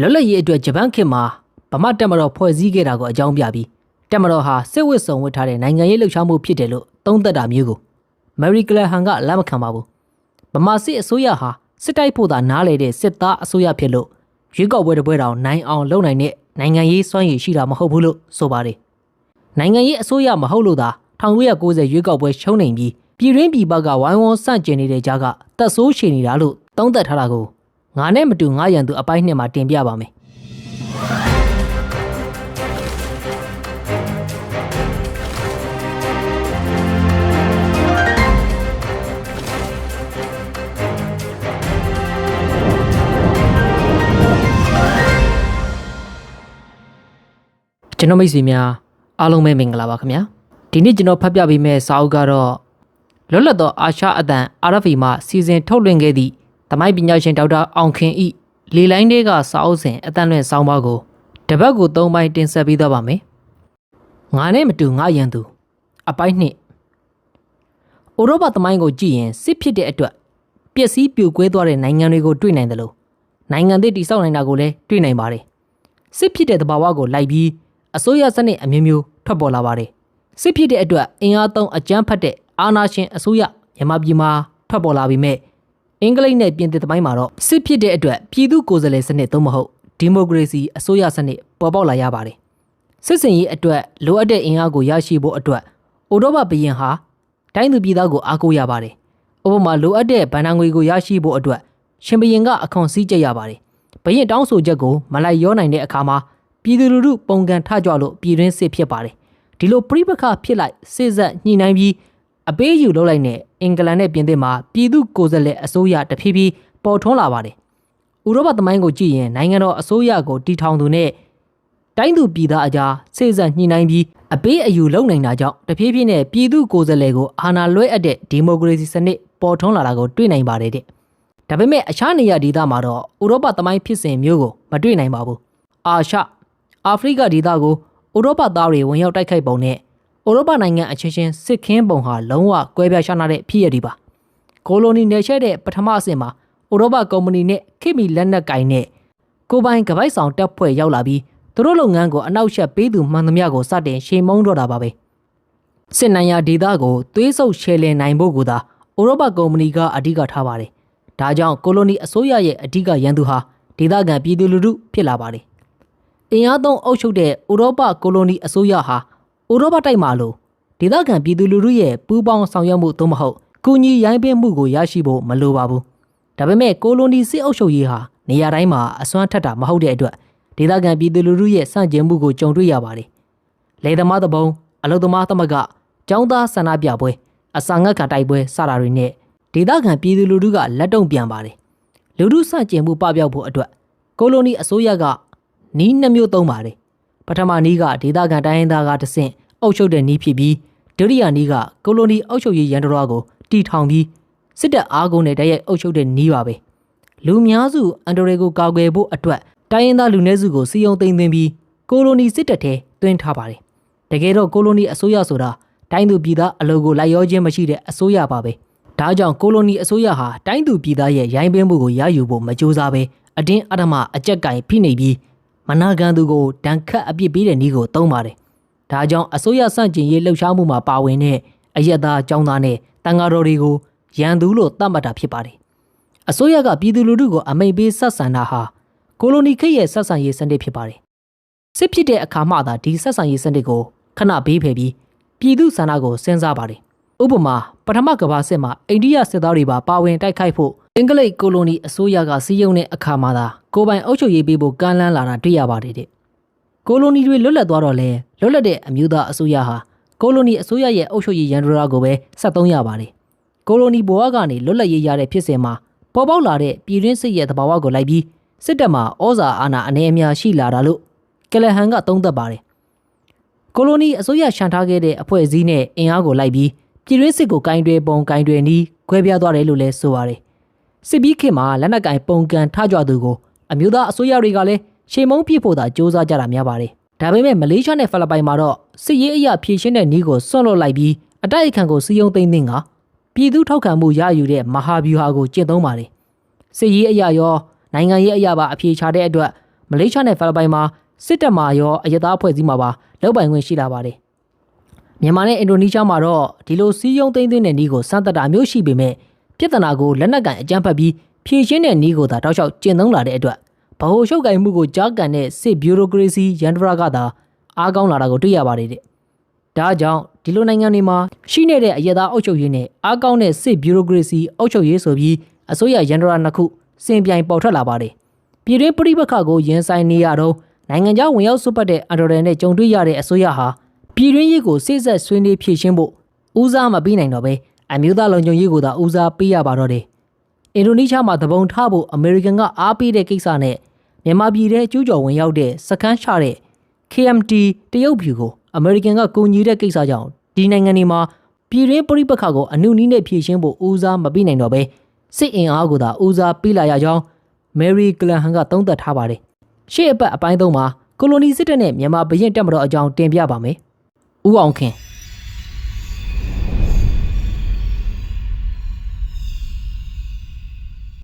လွတ်လပ်ရေးအတွက်ဂျပန်ခေတ်မှာဗမာတက်မတော်ဖွဲ့စည်းခဲ့တာကိုအကြောင်းပြပြီးတက်မတော်ဟာစစ်ဝစ်စုံဝတ်ထားတဲ့နိုင်ငံရေးလှုပ်ရှားမှုဖြစ်တယ်လို့သုံးသပ်တာမျိုးကိုမယ်ရီကလဟန်ကလက်မခံပါဘူးဗမာစစ်အစိုးရဟာစစ်တိုက်ဖို့သာနားလေတဲ့စစ်သားအစိုးရဖြစ်လို့ရွေးကောက်ပွဲတစ်ပွဲတောင်နိုင်အောင်လုပ်နိုင်တဲ့နိုင်ငံရေးစွမ်းရည်ရှိတာမဟုတ်ဘူးလို့ဆိုပါတယ်နိုင်ငံရေးအစိုးရမဟုတ်လို့သာ1990ရွေးကောက်ပွဲရှုံးနေပြီးပြည်ရင်းပြည်ပကဝိုင်းဝန်းစန့်ကျင်နေတဲ့ကြားကတက်ဆိုးရှည်နေတာလို့သုံးသပ်ထားတာကို ငါနဲ့မတူငါရန်သူအပိုင်းနှစ်မှာတင်ပြပါမယ်ကျွန်တော်မိတ်ဆွေများအားလုံးပဲမင်္ဂလာပါခင်ဗျာဒီနေ့ကျွန်တော်ဖတ်ပြပေးမယ့်စာအုပ်ကတော့လွတ်လပ်သောအာရှအသံ RFA မှစီစဉ်ထုတ်လွှင့်ခဲ့သည့် သမိုင်းပညာရှင်ဒေါက်တာအောင်ခင်ဤလေလိုင်းတွေကစာအုပ်စဉ်အသံလွှင့်ဆောင်းပါးကိုတပတ်ကို၃ပိုင်းတင်ဆက်ပေးသွားပါမယ်ငါနဲ့မတူငါရန်သူ အပိုင်းနှစ်ဥရောပသမိုင်းကိုကြည့်ရင်စစ်ဖြစ်တဲ့အတွက်ပျက်စီးပြိုကွဲသွားတဲ့နိုင်ငံတွေကိုတွေ့နိုင်တယ်လို့နိုင်ငံသစ်တည်ဆောက်နိုင်တာကိုလည်းတွေ့နိုင်ပါတယ်စစ်ဖြစ်တဲ့သဘာဝကိုလိုက်ပြီးအစိုးရစနစ်အမျိုးမျိုးထွက်ပေါ်လာပါတယ်စစ်ဖြစ်တဲ့အတွက်အင်အားသုံးအကြမ်းဖက်တဲ့အာဏာရှင်အစိုးရမြန်မာပြည်မှာထွက်ပေါ်လာပြီးမဲ့ အင်္ဂလိပ်နဲ့ပြင်သစ်သမိုင်းမှာတော့စစ်ဖြစ်တဲ့အတွက်ပြည်သူကိုယ်စားလှယ်စနစ်သို့မဟုတ်ဒီမိုကရေစီအစိုးရစနစ်ပေါ်ပေါက်လာရပါတယ်စစ်စင်ရေးအတွက်လိုအပ်တဲ့အင်အားကိုရရှိဖို့အတွက်အိုရောပဘရင်ဟာတိုင်းသူပြည်သားကိုအားကိုးရပါတယ်ဥပမာလိုအပ်တဲ့ဗန်နာငွေကိုရရှိဖို့အတွက်ရှင်ဘရင်ကအခွန်စည်းကြရပါတယ်ဘရင်တောင်းဆိုချက်ကိုမလိုက်ရောနိုင်တဲ့အခါမှာပြည်သူလူထုပုံကန်ထကြွလို့ပြည်တွင်းစစ်ဖြစ်ပါတယ်ဒီလိုပြိပခဖြစ်လိုက်စစ်ဆက်ညှိနှိုင်းပြီးအပေးယူလုပ်လိုက်တဲ့ အင်္ဂလန်နဲ့ပြင်သစ်မှာပြည်သူကိုယ်စားလှယ်အစိုးရတဖြည်းဖြည်းပေါ်ထွန်းလာပါတယ်ဥရောပသမိုင်းကိုကြည့်ရင်နိုင်ငံတော်အစိုးရကိုတီထောင်သူနဲ့တိုင်းသူပြည်သားအကြားစစ်ဆက်ညှိနှိုင်းပြီးအပေးအယူလုပ်နိုင်တာကြောင့်တဖြည်းဖြည်းနဲ့ပြည်သူကိုယ်စားလှယ်ကိုအာဏာလွှဲအပ်တဲ့ဒီမိုကရေစီစနစ်ပေါ်ထွန်းလာတာကိုတွေ့နိုင်ပါတယ်တဲ့ဒါပေမဲ့အခြားနေရာဒေသမှာတော့ဥရောပသမိုင်းဖြစ်စဉ်မျိုးကိုမတွေ့နိုင်ပါဘူး။အာရှအာဖရိကဒေသကိုဥရောပသားတွေဝင်ရောက်တိုက်ခိုက်ပုံနဲ့ ဥရောပနိုင်ငံအချင်းချင်းစစ်ခင်းပုံဟာလုံးဝကွဲပြားရှားနာတဲ့ဖြစ်ရည်ပါ။ကိုလိုနီနယ်ချဲ့တဲ့ပထမအဆင့်မှာဥရောပကုမ္ပဏီနဲ့ခိမီလက်နက်ကင်နဲ့ကိုပိုင်ကပိုက်ဆောင်တပ်ဖွဲ့ရောက်လာပြီးသူတို့လုပ်ငန်းကိုအနောက်ရှက်ပေးသူမှန်သမျှကိုစတင်ရှေမုံတော့တာပါပဲ။စစ်နိုင်ရာဒေသကိုသွေးဆုပ်ရှယ်လင်နိုင်ဖို့ကသာဥရောပကုမ္ပဏီကအဓိကထားပါတယ်။ဒါကြောင့်ကိုလိုနီအစိုးရရဲ့အဓိကရန်သူဟာဒေသခံပြည်သူလူထုဖြစ်လာပါတယ်။အင်အားသုံးအုပ်ချုပ်တဲ့ဥရောပကိုလိုနီအစိုးရဟာ ဥရောပတိုက်မှာလို့ဒေသခံပြည်သူလူထုရဲ့ပူးပေါင်းဆောင်ရွက်မှုသို့မဟုတ်ကုညီရိုင်းပင်းမှုကိုရရှိဖို့မလိုပါဘူး။ဒါပေမဲ့ကိုလိုနီစစ်အုပ်ချုပ်ရေးဟာနေရာတိုင်းမှာအစွမ်းထက်တာမဟုတ်တဲ့အတွက်ဒေသခံပြည်သူလူထုရဲ့စန့်ကျင်မှုကိုကြုံတွေ့ရပါတယ်။လယ်သမားသဘုံအလုသမားသမဂ္ဂကျောင်းသားဆန္ဒပြပွဲအစာငတ်ခံတိုက်ပွဲစတာတွေနဲ့ဒေသခံပြည်သူလူထုကလက်တုံ့ပြန်ပါတယ်။လူထုစန့်ကျင်မှုပပျောက်ဖို့အတွက်ကိုလိုနီအစိုးရကနီးနှမျိုးသုံးပါတယ်။ပထမနီးကဒေသခံတိုင်းရင်းသားကတဆင့် အုပ်ချုပ်တဲ့နီးဖြစ်ပြီးဒုတိယနီးကကိုလိုနီအုပ်ချုပ်ရေးရန်တော်ကိုတီထောင်ပြီးစစ်တပ်အားကိုနဲ့တရက်အုပ်ချုပ်တဲ့နီးပါပဲ။လူများစုအန်ဒရီကိုကာကွယ်ဖို့အတွက်တိုင်းရင်းသားလူနည်းစုကိုစီယုံသိမ်းသွင်းပြီးကိုလိုနီစစ်တပ်ထဲတွင်းထားပါတယ်။တကယ်တော့ကိုလိုနီအစိုးရဆိုတာတိုင်းသူပြည်သားအလုပ်ကိုလိုက်ရောခြင်းမရှိတဲ့အစိုးရပါပဲ။ဒါကြောင့်ကိုလိုနီအစိုးရဟာတိုင်းသူပြည်သားရဲ့ရိုင်းပင်းမှုကိုရယူဖို့မကြိုးစားပဲအတင်းအဓမ္မအကြက်ကင်ဖိနှိပ်ပြီးမနာခံသူကိုဒဏ်ခတ်အပြစ်ပေးတဲ့နည်းကိုသုံးပါတယ်။ ဒါကြောင့်အစိုးရစန့်ကျင်ရေးလှုပ်ရှားမှုမှာပါဝင်တဲ့အယက်သားចောင်းသားနဲ့တန်ဃာတော်တွေကိုရန်သူလို့သတ်မှတ်တာဖြစ်ပါတယ်။အစိုးရကပြည်သူလူထုကိုအမိန့်ပေးဆက်ဆံတာဟာကိုလိုနီခေတ်ရဲ့ဆက်ဆံရေးစနစ်ဖြစ်ပါတယ်။စစ်ဖြစ်တဲ့အခါမှသာဒီဆက်ဆံရေးစနစ်ကိုခဏဘေးဖယ်ပြီးပြည်သူဆန္ဒကိုစဉ်းစားပါတယ်။ဥပမာပထမကမ္ဘာစစ်မှာအိန္ဒိယစစ်သားတွေပါပါဝင်တိုက်ခိုက်ဖို့အင်္ဂလိပ်ကိုလိုနီအစိုးရကစီးရုံတဲ့အခါမှာသာကိုပိုင်အုပ်ချုပ်ရေးပေးဖို့ကမ်းလှမ်းလာတာတွေ့ရပါတယ်တဲ့။ ကိုလိုနီတွေလွတ်လပ်သွားတော့လဲလွတ်လပ်တဲ့အမျိုးသားအစိုးရဟာကိုလိုနီအစိုးရရဲ့အုပ်ချုပ်ရေးရန်ဒရာကိုပဲဆက်သုံးရပါတယ်။ကိုလိုနီဘဝကနေလွတ်လပ်ရေးရတဲ့ဖြစ်စဉ်မှာပေါ်ပေါက်လာတဲ့ပြည်တွင်းစစ်ရဲ့သဘာဝကိုလိုက်ပြီးစစ်တပ်မှာဩဇာအာဏာအနေအများရှိလာတာလို့ကလဟန်ကသုံးသပ်ပါတယ်။ကိုလိုနီအစိုးရရှန်ထားခဲ့တဲ့အဖွဲ့အစည်းနဲ့အင်အားကိုလိုက်ပြီးပြည်တွင်းစစ်ကိုကင်တွယ်ပုံကင်တွယ်နီးခွဲပြားသွားတယ်လို့လည်းဆိုပါတယ်။စစ်ပြီးခေတ်မှာလက်နက်ကင်ပုံကန်ထကြွသူကိုအမျိုးသားအစိုးရတွေကလည်း ရှေမုံပြစ်ဖို့သာစ조사ကြတာများပါတယ်။ဒါပေမဲ့မလေးရှားနဲ့ဖိလစ်ပိုင်မှာတော့စစ်ရေးအရာဖြည့်ရှင်းတဲ့နီးကိုစွန့်လွတ်လိုက်ပြီးအတိုက်အခံကိုစီယုံသိမ့်သိမ့်ကပြည်သူထောက်ခံမှုရယူတဲ့မဟာဗျူဟာကိုကျင့်သုံးပါတယ်။စစ်ရေးအရာရောနိုင်ငံရေးအရာပါအပြေချတဲ့အတွက်မမလေးရှားနဲ့ဖိလစ်ပိုင်မှာစစ်တပ်မှရောအရသားအဖွဲ့အစည်းမှာပါလောက်ပိုင်ခွင့်ရှိလာပါတယ်မြန်မာနဲ့အင်ဒိုနီးရှားမှာတော့ဒီလိုစီးရုံးသိမ်းသွင်းတဲ့နည်းကိုစမ်းသပ်တာမျိုးရှိပေမဲ့ပြဿနာကိုလက်နက်ကန်အကြမ်းဖက်ပြီးဖြေရှင်းတဲ့နည်းကိုသာတောက်လျှောက်ကျင့်သုံးလာတဲ့အတွက် ဗဟိုချုပ်ကိုင်မှုကိုကြားကန်တဲ့စစ်ဘျူရိုကရေစီရန်ဒရာကသာအားကောင်းလာတာကိုတွေ့ရပါတယ်တဲ့ဒါကြောင့်ဒီလိုနိုင်ငံတွေမှာရှိနေတဲ့အရသာအုပ်ချုပ်ရေးနဲ့အားကောင်းတဲ့စစ်ဘျူရိုကရေစီအုပ်ချုပ်ရေးဆိုပြီးအစိုးရရန်ဒရာနှစ်ခုစင်ပြိုင်ပေါ်ထွက်လာပါတယ်။ပြည်တွင်းပြည်ပခါကိုရင်ဆိုင်နေရတော့နိုင်ငံခြားဝင်ရောက်စွပ်ပတ်တဲ့အန်ဒရယ်နဲ့ကြုံတွေ့ရတဲ့အစိုးရဟာပြည်တွင်းရေးကိုစိစက်ဆွေးနွေးဖြေရှင်းဖို့ဦးစားမပေးနိုင်တော့ပဲအမျိုးသားလုံခြုံရေးကိုသာဦးစားပေးရပါတော့တယ်။အင်ဒိုနီးရှားမှာတပုံထားဖို့အမေရိကန်ကအားပေးတဲ့ကိစ္စနဲ့ မြန်မာပြည်ထဲကျူးကျော်ဝင်ရောက်တဲ့စကန်းချတဲ့ KMT တရုတ်ဖြူကိုအမေရိကန်ကကူညီတဲ့ကိစ္စကြောင့်ဒီနိုင်ငံတွေမှာပြည်တွင်းပြည်ပခါကိုအနုနည်းနဲ့ဖြည့်ရှင်းဖို့ဦးစားမပေးနိုင်တော့ပဲစစ်အင်အားကိုသာဦးစားပေးလာရကြောင်းမယ်ရီကလန်ဟန်ကသုံးသပ်ထားပါတယ်။ရှေ့အပတ်အပိုင်းသုံးမှာကိုလိုနီစစ်တပ်နဲ့မြန်မာဘရင်တက်မတော်အကြောင်းတင်ပြပါမယ်။ဦးအောင်ခင်